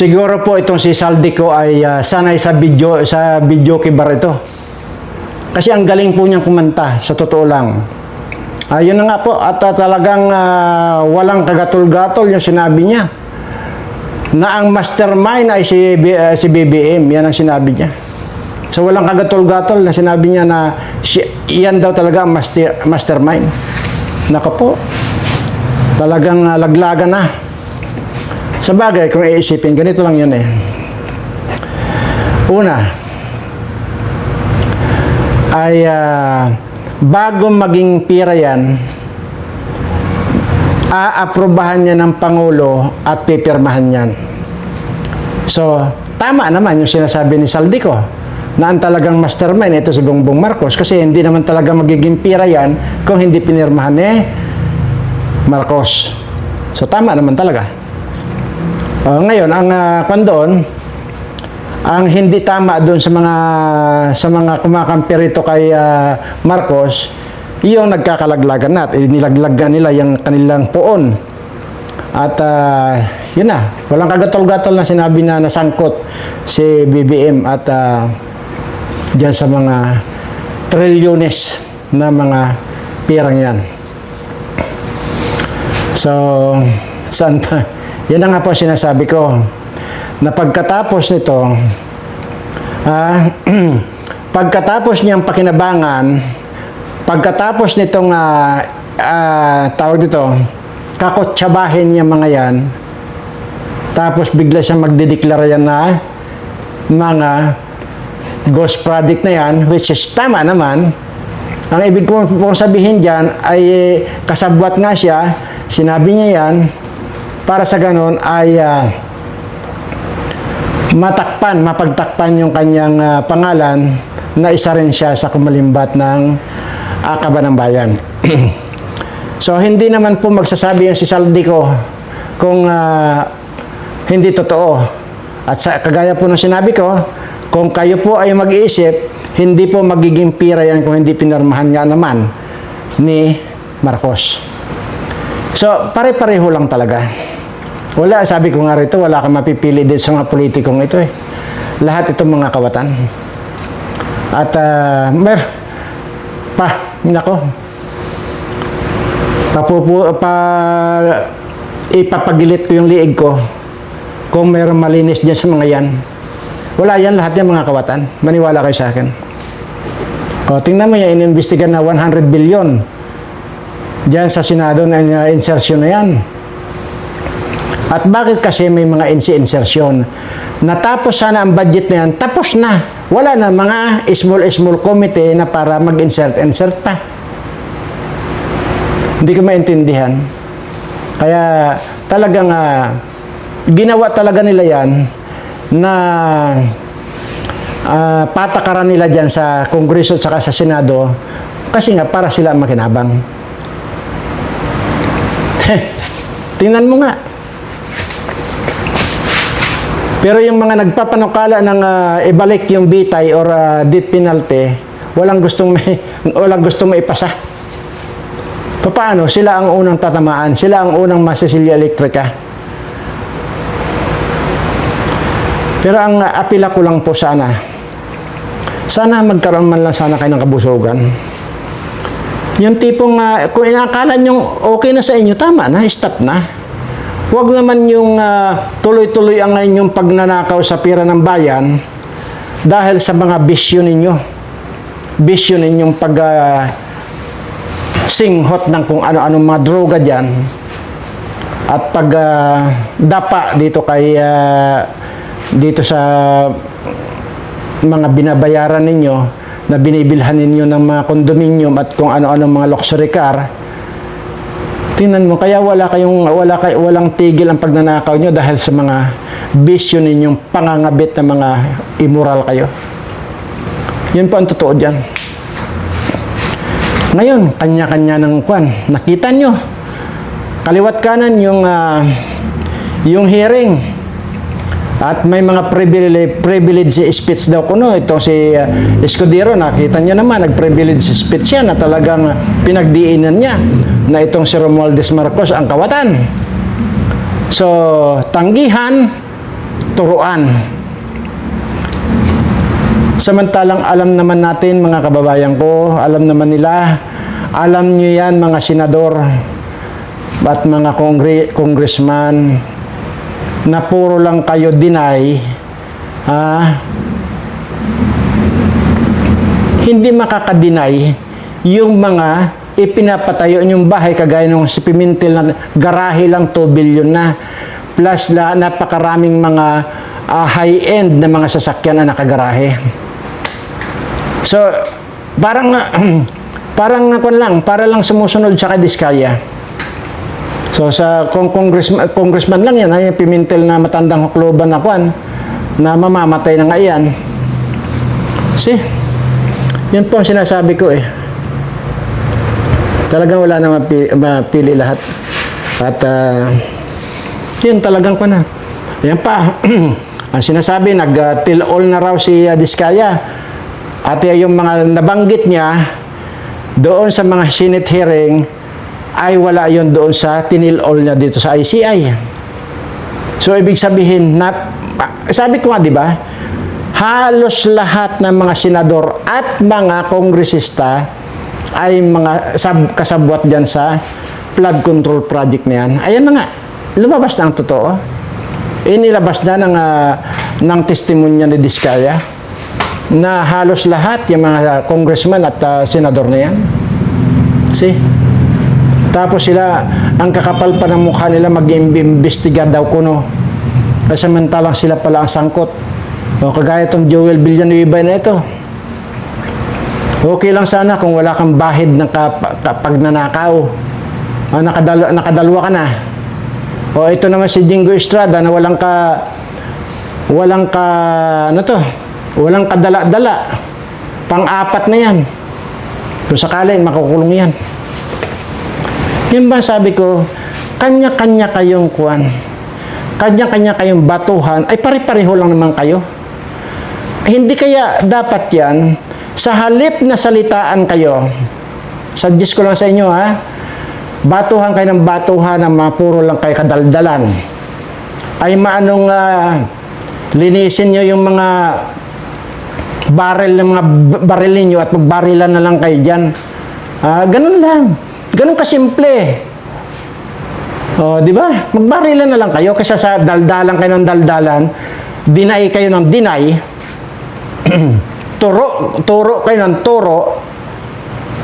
siguro po itong si Saldico ay ah, sanay sa video sa video kibar ito. Kasi ang galing po niyang kumanta, sa totoo lang. Ayun na nga po, at ah, talagang ah, walang kagatol-gatol yung sinabi niya. Na ang mastermind ay si, ah, si BBM, yan ang sinabi niya. So walang kagatol-gatol na sinabi niya na si, yan daw talaga ang master, mastermind. Nako po, talagang ah, laglagan na. Sa bagay, kung iisipin, ganito lang yun eh. Una, ay ah, bago maging pira yan, aaprobahan niya ng Pangulo at pipirmahan yan. So, tama naman yung sinasabi ni Saldico na ang talagang mastermind ito si Bongbong Marcos kasi hindi naman talaga magiging pira yan kung hindi pinirmahan ni Marcos. So, tama naman talaga. Uh, ngayon, ang uh, kwan doon, ang hindi tama doon sa mga sa mga kumakampi rito kay ah, Marcos, yung nagkakalaglagan na at nilaglagan nila yung kanilang poon. At ah, yun na, walang kagatol-gatol na sinabi na nasangkot si BBM at ah, diyan sa mga trilyones na mga pirang yan. So, saan pa? Yan na nga po sinasabi ko na pagkatapos nito, ah, pagkatapos niyang pakinabangan, pagkatapos nitong ah, ah, tawag dito, kakotsabahin niya mga yan, tapos bigla siyang magdedeklara yan na mga ghost project na yan, which is tama naman, ang ibig ko pong sabihin dyan ay eh, kasabwat nga siya, sinabi niya yan, para sa ganun ay ah, matakpan, mapagtakpan yung kanyang ah, pangalan na isa rin siya sa kumalimbat ng Akaba ng Bayan. so, hindi naman po magsasabi yung si Saldico kung ah, hindi totoo. At sa kagaya po ng sinabi ko, kung kayo po ay mag-iisip, hindi po magiging pira yan kung hindi pinarmahan nga naman ni Marcos. So, pare-pareho lang talaga. Wala, sabi ko nga rito, wala kang mapipili din sa mga politikong ito eh. Lahat itong mga kawatan. At, uh, mer, pa, nako, papupu, pa, ipapagilit ko yung liig ko kung mayroong malinis dyan sa mga yan. Wala yan, lahat yan mga kawatan. Maniwala kayo sa akin. O, tingnan mo yan, inimbestigan na 100 billion. Diyan sa Senado na insertion na yan. At bakit kasi may mga NC insertion? Natapos sana ang budget na yan, tapos na. Wala na mga small-small committee na para mag-insert, insert pa. Hindi ko maintindihan. Kaya talagang ah, ginawa talaga nila yan na ah, patakaran nila dyan sa Kongreso at saka sa Senado kasi nga para sila ang makinabang. Tingnan mo nga. Pero yung mga nagpapanukala ng ah, ibalik yung bitay or ah, death penalty, walang gustong may, walang gustong maipasa. Paano? Sila ang unang tatamaan. Sila ang unang masisilya elektrika. Pero ang ah, apila ko lang po sana, sana magkaroon man lang sana kayo ng kabusugan. Yung tipong, ah, kung inakala nyo okay na sa inyo, tama na, stop na. Huwag naman yung ah, tuloy-tuloy ang inyong pagnanakaw sa pira ng bayan dahil sa mga bisyo ninyo. Bisyo ninyong pag ah, singhot ng kung ano-anong mga droga dyan at pag ah, dapa dito kay ah, dito sa mga binabayaran ninyo na binibilhan ninyo ng mga condominium at kung ano-ano mga luxury car tingnan mo kaya wala kayong wala kay walang tigil ang pagnanakaw nyo dahil sa mga bisyo ninyong pangangabit na mga immoral kayo. Yun po ang totoo dyan. Ngayon kanya-kanya ng kwan. Nakita nyo kaliwat kanan yung ah, yung hearing. At may mga privilege, privilege speech daw kuno. Ito si uh, Escudero, nakita niyo naman, nag-privilege speech yan na talagang pinagdiinan niya na itong si Romualdez Marcos ang kawatan. So, tanggihan turuan. Samantalang alam naman natin mga kababayan ko, alam naman nila, alam nyo yan mga senador at mga kongre, congressman na puro lang kayo deny ha, hindi makakadeny yung mga ipinapatayo yung bahay kagaya ng si Pimentel na garahe lang 2 billion na plus na napakaraming mga ah, high-end na mga sasakyan na nakagarahe. So, parang parang ako lang, para lang sumusunod sa Kadiskaya. So sa kung congressman, congressman lang yan, ay Pimentel na matandang hukloban na kwan na mamamatay na nga yan. See? Yun po ang sinasabi ko eh. Talagang wala na mapi, mapili lahat. At ah, yun talagang ko na. Yan pa. ang sinasabi, nag-till all na raw si uh, Diskaya. At uh, yung mga nabanggit niya, doon sa mga Senate hearing, ay wala yon doon sa tinil all niya dito sa ICI. So, ibig sabihin, na, sabi ko nga, di ba, halos lahat ng mga senador at mga kongresista ay mga sab kasabwat dyan sa flood control project na yan. Ayan na nga, lumabas na ang totoo. Inilabas na ng, uh, ng testimonya ni Diskaya na halos lahat yung mga congressman at uh, senador na yan. See? Tapos sila, ang kakapal pa ng mukha nila mag-imbestiga daw kuno. Kasi samantalang sila pala ang sangkot. O kagaya itong Joel Villanueva na ito. Okay lang sana kung wala kang bahid ng kap- kapag nanakaw. O, nakadal- nakadalwa ka na. O ito naman si Jingo Estrada na walang ka walang ka ano to? Walang kadala-dala. Pang-apat na yan. Kung sakali makukulong yan. Yun ba sabi ko, kanya-kanya kayong kuwan. Kanya-kanya kayong batuhan. Ay pare-pareho lang naman kayo. Hindi kaya dapat yan, sa halip na salitaan kayo, suggest ko lang sa inyo ha, batuhan kayo ng batuhan ng mga puro lang kayo kadaldalan. Ay maanong ah, linisin nyo yung mga barrel ng mga baril ninyo at magbarilan na lang kayo dyan. Ah, ganun lang. Ganun kasimple. O, di ba? Magbarilan na lang kayo kasi sa daldalan kayo ng daldalan, deny kayo ng deny, turo, turo kayo ng turo,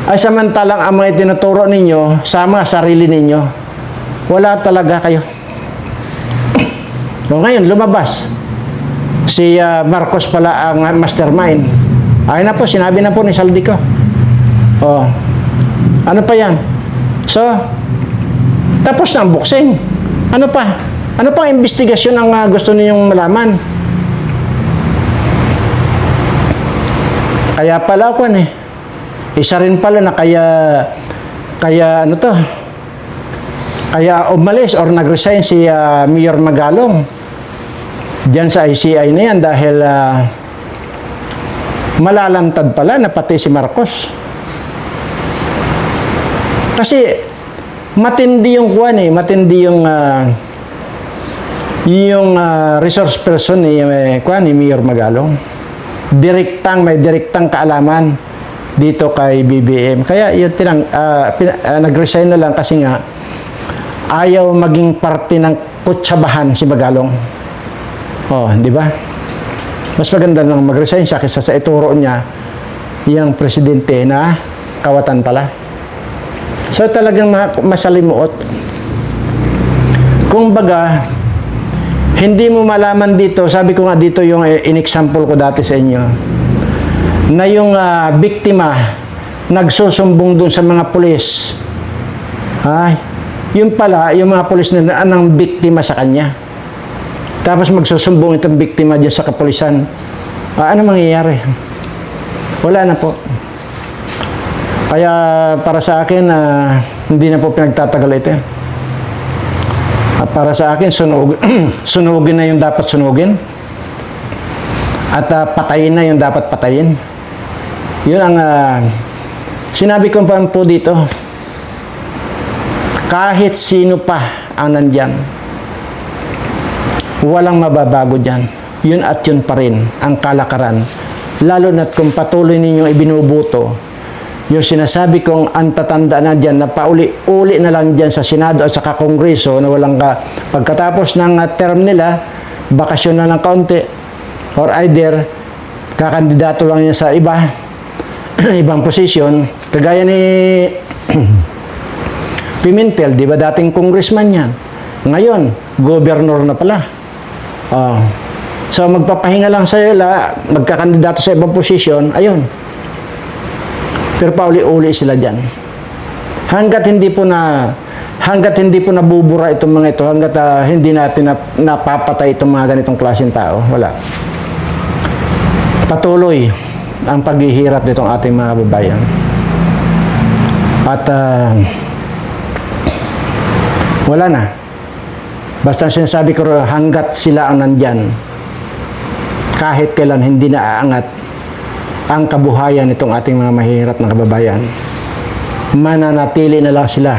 ay samantalang ang mga tinuturo ninyo sa mga sarili ninyo, wala talaga kayo. O ngayon, lumabas. Si ah, Marcos pala ang mastermind. Ay na po, sinabi na po ni Saldico. Oh. Ano pa yan? So, tapos na ang boxing. Ano pa? Ano pang investigasyon ang ah, gusto ninyong malaman? Kaya pala ako eh. Isa rin pala na kaya kaya ano to? Kaya umalis or nag-resign si ah, Mayor Magalong diyan sa ICI na yan dahil ah, malalantad pala na pati si Marcos. Kasi matindi yung kuwan eh, matindi yung ah, yung ah, resource person ni eh, kuwan ni Mayor Magalong. Direktang may direktang kaalaman dito kay BBM. Kaya yun tinang pina- ah, nag-resign na lang kasi nga ayaw maging parte ng kutsabahan si Magalong. Oh, di ba? Mas maganda nang mag-resign siya kaysa sa ituro niya yung presidente na kawatan pala. So talagang ma- masalimuot. Kung baga, hindi mo malaman dito, sabi ko nga dito yung eh, in-example ko dati sa inyo, na yung ah, biktima nagsusumbong dun sa mga pulis. Ha? Yung pala, yung mga pulis na anang biktima sa kanya. Tapos magsusumbong itong biktima diyan sa kapulisan. Ah, ano mangyayari? Wala na po. Kaya para sa akin, ah, hindi na po pinagtatagal ito. Ah, para sa akin, sunog, sunugin na yung dapat sunugin. At ah, patayin na yung dapat patayin. Yun ang ah, sinabi ko pa po dito. Kahit sino pa ang nandyan, Walang mababago dyan. Yun at yun pa rin ang kalakaran. Lalo na't kung patuloy ninyong ibinubuto, yung sinasabi kong ang tatanda na dyan na pauli-uli na lang dyan sa Senado at sa Kongreso na walang ka, pagkatapos ng uh, term nila, bakasyon na ng kaunti or either kakandidato lang yan sa iba, ibang posisyon, kagaya ni Pimentel, di ba dating congressman yan? Ngayon, governor na pala. Oh. So magpapahinga lang sa ila, magkakandidato sa ibang posisyon, ayun. Pero pauli-uli sila diyan. Hanggat hindi po na hanggat hindi po nabubura itong mga ito, hanggat ah, hindi natin nap- napapatay itong mga ganitong klaseng tao, wala. Patuloy ang paghihirap nitong ating mga babayan. At ah, wala na. Basta sinasabi ko hanggat sila ang nandyan, kahit kailan hindi na aangat ang kabuhayan nitong ating mga mahihirap na kababayan, mananatili na lang sila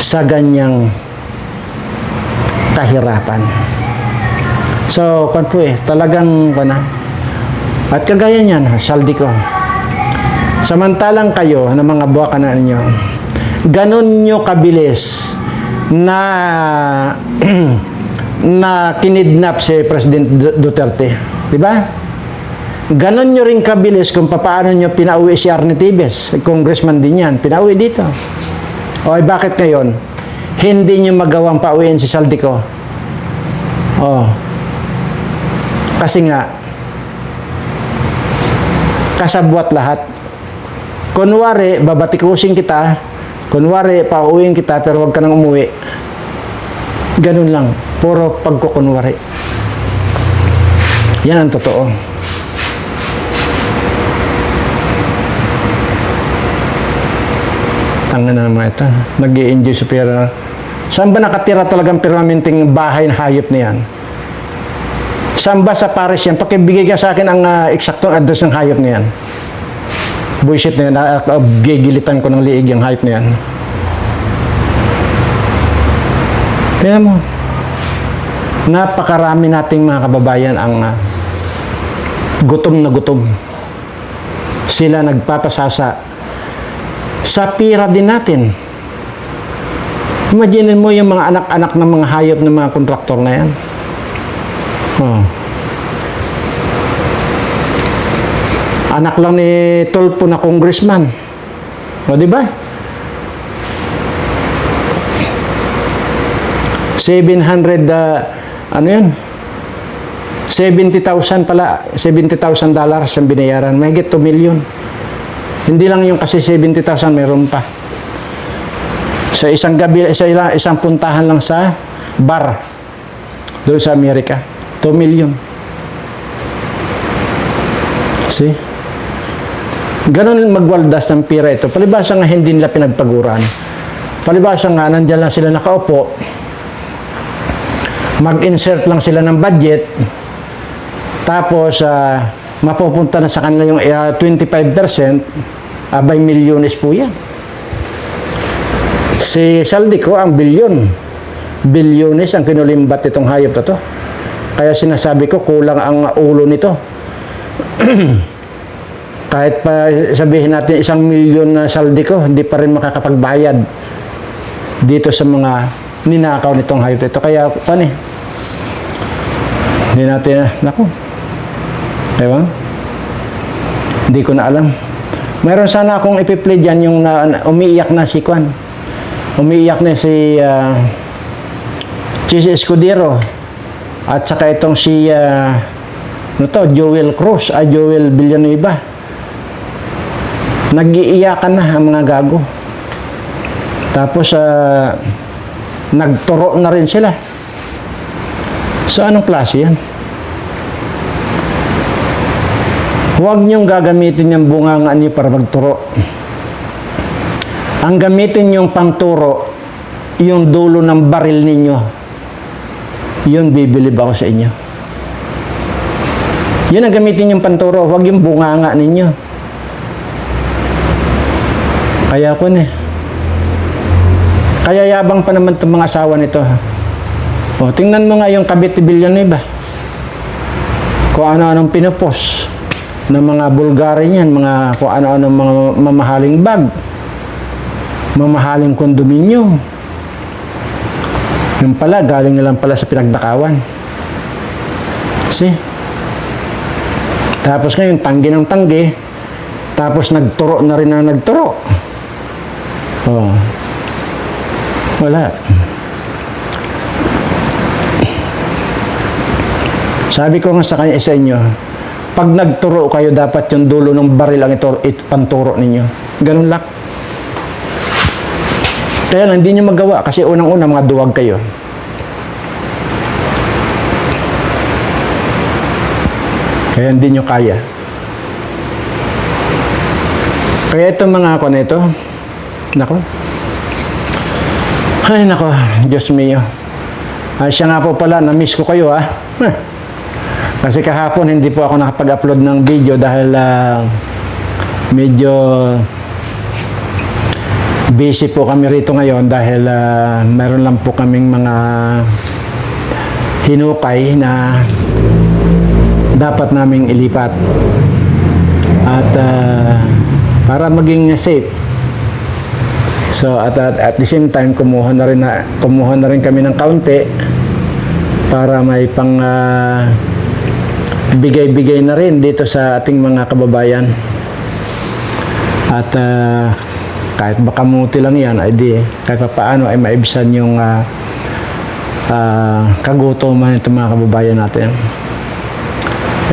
sa ganyang kahirapan. So, kwan po eh, talagang kwan na. At kagaya niyan, saldi ko. Samantalang kayo na mga buwaka na ninyo, ganun nyo kabilis na na kinidnap si President Du- Duterte. Di ba? Ganon nyo rin kabilis kung paano nyo pinauwi si Arne Tibes. Congressman din yan. Pinauwi dito. O ay bakit ngayon? Hindi nyo magawang pauwiin si Saldico. O. Kasi nga, kasabwat lahat. Kunwari, babatikusin kita. Kunwari, pauwiin kita pero huwag ka nang umuwi. Ganun lang. Puro pagkukunwari. Yan ang totoo. Tanga na naman ito. nag enjoy sa pera. Saan ba nakatira talagang permanenteng bahay na hayop na yan? Saan ba sa Paris yan? Pakibigay ka sa akin ang ah, eksaktong address ng hayop na yan. Bullshit na yan. Ah, ah, Gigilitan ko ng liig yung hayop na yan. Kaya mo, napakarami nating mga kababayan ang ah, gutom na gutom. Sila nagpapasasa sa pira din natin. Imagine mo yung mga anak-anak ng mga hayop ng mga kontraktor na yan. Oh. Anak lang ni Tolpo na congressman. O, di ba? 700, uh, ano yun? 70,000 pala, 70,000 dollars ang binayaran. May 2 million. Hindi lang yung kasi 70,000, meron pa. Sa isang gabi, sa ilang, isang puntahan lang sa bar doon sa Amerika. 2 million. See? Ganon magwaldas ng pira ito. Palibasa nga hindi nila pinagpaguran. Palibasa nga, nandyan lang sila nakaupo. Mag-insert lang sila ng budget. Tapos, ah, mapupunta na sa kanila yung ah, 25%, abay milyones po yan. Si Saldico, ang bilyon. Bilyones ang kinulimbat itong hayop na to. Kaya sinasabi ko, kulang ang ulo nito. Kahit pa sabihin natin isang milyon na Saldico, hindi pa rin makakapagbayad dito sa mga ninakaw nitong hayop ito. Kaya, paano eh? Hindi natin, naku, Ewan? Hindi ko na alam. Mayroon sana akong ipi-play dyan yung na, na- umiiyak na si Kwan. Umiiyak na si uh, Chis Escudero. At saka itong si uh, ano to, Joel Cruz, ah, Joel Villanueva. Nag-iiyakan na ang mga gago. Tapos, uh, nagturo na rin sila. So, anong klase yan? Huwag niyong gagamitin yung bunganga niyo para magturo. Ang gamitin niyong pangturo, yung dulo ng baril ninyo, yun bibilib ako sa inyo. Yun ang gamitin yung panturo, huwag yung bunganga ninyo. Kaya ko eh. Kaya yabang pa naman itong mga asawa nito. O, tingnan mo nga yung Cavite Villanueva. Kung ano-anong pinupos ng mga Bulgari niyan, mga kung ano-anong mga mamahaling bag, mamahaling kondominyo. Yung pala, galing na pala sa pinagdakawan. See? Tapos ngayon, tanggi ng tanggi. Tapos nagturo na rin ang nagturo. Oh. Wala. Sabi ko nga sa kanya sa inyo, pag nagturo kayo, dapat yung dulo ng baril ang ito, it, panturo ninyo. Ganun lang. Kaya lang, hindi nyo magawa kasi unang-una mga duwag kayo. Kaya hindi nyo kaya. Kaya itong mga ako na ito, nako, ay nako, Diyos mio. Ay, siya nga po pala, na-miss ko kayo ha. Kasi kahapon hindi po ako nakapag-upload ng video dahil ah, medyo busy po kami rito ngayon dahil ah, meron lang po kaming mga hinukay na dapat naming ilipat. At ah, para maging safe. So at, at at the same time kumuha na rin na kumuha na rin kami ng kaunti para may pang ah, bigay-bigay na rin dito sa ating mga kababayan. At ah, kahit baka muti lang yan, ay di, kahit pa paano ay maibsan yung ah, ah, kagutuman itong mga kababayan natin.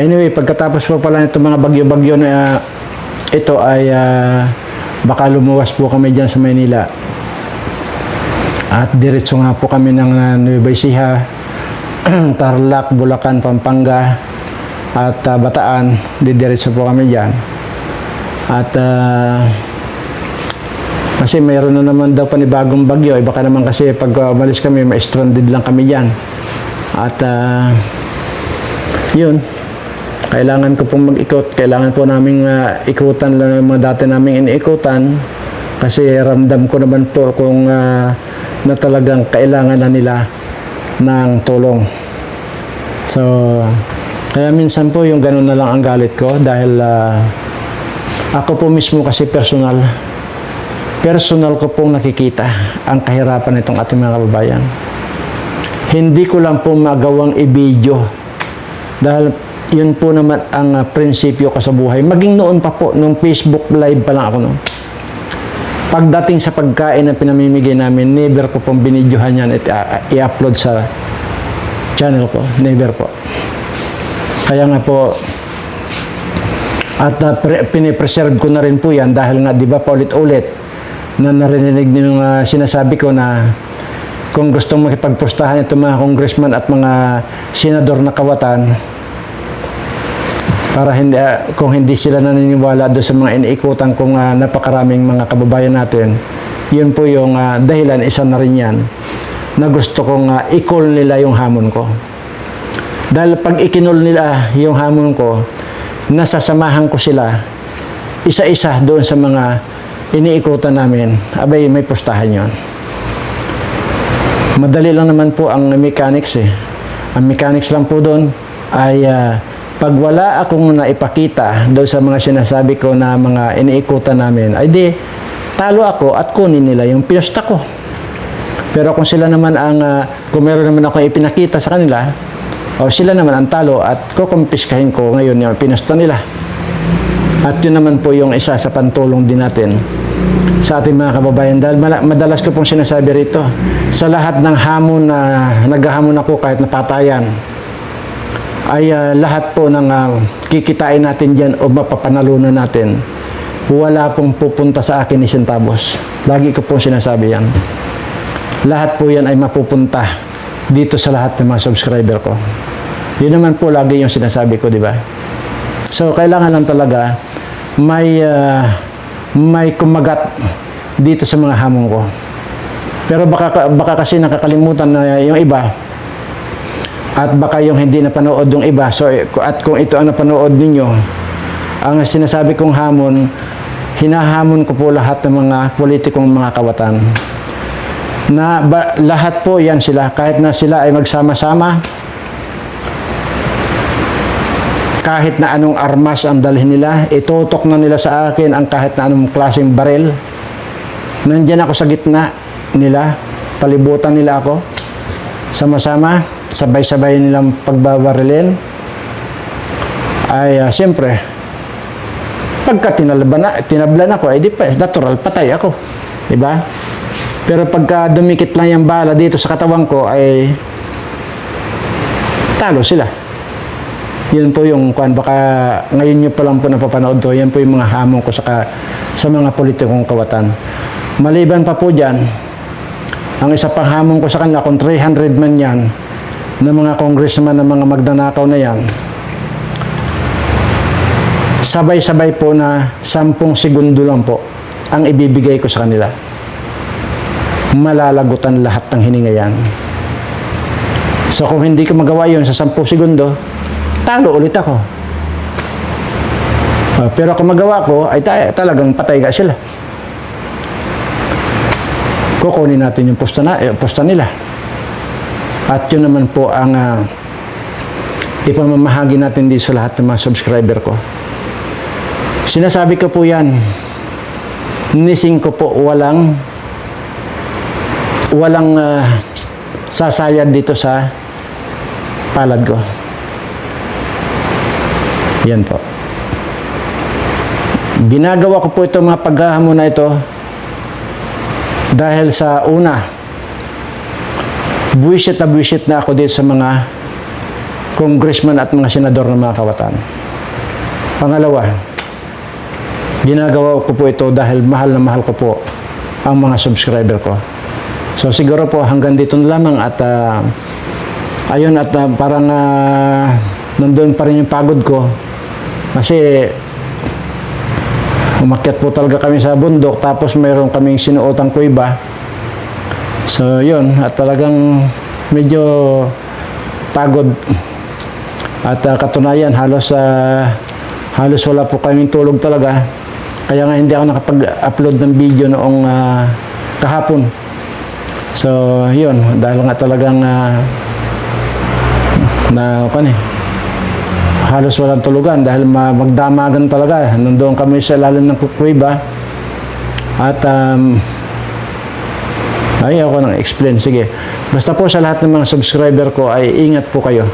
Anyway, pagkatapos po pala itong mga bagyo-bagyo na ah, ito ay ah, baka lumuwas po kami dyan sa Maynila. At diretso nga po kami ng uh, Nueva Ecija, Tarlac, Bulacan, Pampanga, at ah, Bataan. Didiretso po kami dyan. At ah, kasi mayroon na naman daw panibagong bagyo. Eh, baka naman kasi pag umalis kami, ma-stranded lang kami dyan. At ah, yun, kailangan ko pong mag-ikot. Kailangan po namin ah, ikutan lang yung mga dati naming iniikutan. Kasi ramdam ko naman po kung ah, na talagang kailangan na nila ng tulong. So, kaya minsan po yung ganun na lang ang galit ko dahil ah, ako po mismo kasi personal. Personal ko pong nakikita ang kahirapan nitong ating mga kababayan. Hindi ko lang po magawang i-video dahil yun po naman ang ah, prinsipyo ko sa buhay. Maging noon pa po, nung Facebook live pa lang ako noon. Pagdating sa pagkain na pinamimigay namin, never ko pong binidyohan yan at ah, i-upload sa channel ko. Never po. Kaya nga po, at uh, pre- pinipreserve ko na rin po yan dahil nga, di ba, paulit-ulit na narinig niyo yung ah, sinasabi ko na kung gustong makipagpustahan itong mga congressman at mga senador na kawatan, para hindi ah, kung hindi sila naniniwala doon sa mga iniikutan kong ah, napakaraming mga kababayan natin yun po yung ah, dahilan isa na rin yan na gusto kong ah, i-call nila yung hamon ko dahil pag ikinol nila yung hamon ko nasasamahan ko sila isa-isa doon sa mga iniikutan namin. Abay may pustahan yon madali lang naman po ang mechanics eh. Ang mechanics lang po doon ay ah, pag wala akong naipakita doon sa mga sinasabi ko na mga iniikutan namin, ay di, talo ako at kunin nila yung pinusta ko. Pero kung sila naman ang, ah, kung meron naman ako ipinakita sa kanila, o sila naman ang talo at kukumpiskahin ko ngayon yung pinusta nila. At yun naman po yung isa sa pantulong din natin sa ating mga kababayan. Dahil madalas ko pong sinasabi rito, sa lahat ng hamon na naghahamon ako kahit napatayan, ay ah, lahat po ng ah, kikitain natin dyan o mapapanalunan natin, wala pong pupunta sa akin ni centavos. Lagi ko pong sinasabi yan. Lahat po yan ay mapupunta dito sa lahat ng mga subscriber ko. Yun naman po lagi yung sinasabi ko, di ba? So, kailangan lang talaga may ah, may kumagat dito sa mga hamon ko. Pero baka, baka kasi nakakalimutan na yung iba, at baka yung hindi napanood yung iba. So, at kung ito ang napanood ninyo, ang sinasabi kong hamon, hinahamon ko po lahat ng mga politikong mga kawatan na ba, lahat po yan sila, kahit na sila ay magsama-sama, kahit na anong armas ang dalhin nila, itutok na nila sa akin ang kahit na anong klaseng baril. Nandyan ako sa gitna nila, palibutan nila ako. Sama-sama, sabay-sabay nilang pagbabarilin. Ay, ah, siyempre, pagka tinalaban na, tinablan ako, eh di pa, natural, patay ako. Diba? Pero pagka dumikit lang yung bala dito sa katawan ko, ay talo sila. Yun po yung kwan baka ngayon nyo pa lang po napapanood to. Yan po yung mga hamon ko sa, sa mga politikong kawatan. Maliban pa po dyan, ang isa pang hamon ko sa kanila, kung 300 man yan, ng mga congressman ng mga magnanakaw na yan, sabay-sabay po na 10 segundo lang po ang ibibigay ko sa kanila. Malalagutan lahat ng hininga yan. So kung hindi ko magawa yun sa 10 segundo, talo ulit ako. Ah, pero kung magawa ko, ay ta- talagang patay ka sila. Kukunin natin yung pusta, na, eh, pusta nila. At yun naman po ang ah, ipamamahagi natin dito sa lahat ng mga subscriber ko. Sinasabi ko po yan, nising ko po walang walang ah, sasayad dito sa palad ko. Yan po. Ginagawa ko po ito mga paghahamon na ito dahil sa una, buwisit na buwisit na ako dito sa mga congressman at mga senador ng mga kawatan. Pangalawa, ginagawa ko po ito dahil mahal na mahal ko po ang mga subscriber ko. So siguro po hanggang dito na lamang at ah, ayun at ah, parang uh, nandun pa rin yung pagod ko kasi umakyat po talaga kami sa bundok tapos mayroon kaming sinuotang kuiba. So yun at talagang medyo pagod at ah, katunayan halos ah, halos wala po kaming tulog talaga. Kaya nga hindi ako nakapag-upload ng video noong ah, kahapon. So, yun, dahil nga talagang ah, na pan eh, halos walang tulugan dahil ma- magdamagan talaga. Nandoon kami sa lalim ng kukuiba at um, ay ako nang explain. Sige. Basta po sa lahat ng mga subscriber ko ay ingat po kayo.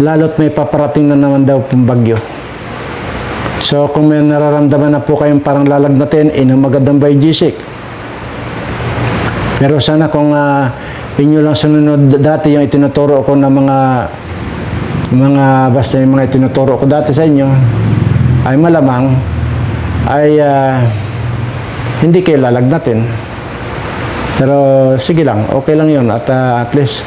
Lalo't may paparating na naman daw pong bagyo. So kung may nararamdaman na po kayong parang lalagnatin, inom agad ng Biogesic. Pero sana kung ah, inyo lang sunod dati yung itinuturo ko ng mga mga basta yung mga itinuturo ko dati sa inyo ay malamang ay ah, hindi kayo lalagnatin. Pero sige lang, okay lang yun at ah, at least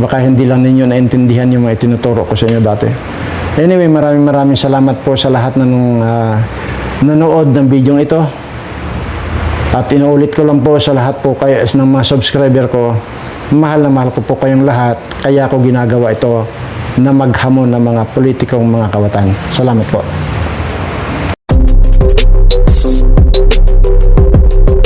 baka hindi lang ninyo naintindihan yung mga itinuturo ko sa inyo dati. Anyway, maraming maraming salamat po sa lahat na nung ah, nanood ng video ito. At inuulit ko lang po sa lahat po kayo as ng mga subscriber ko, mahal na mahal ko po kayong lahat, kaya ako ginagawa ito na maghamon ng mga politikong mga kawatan. Salamat po.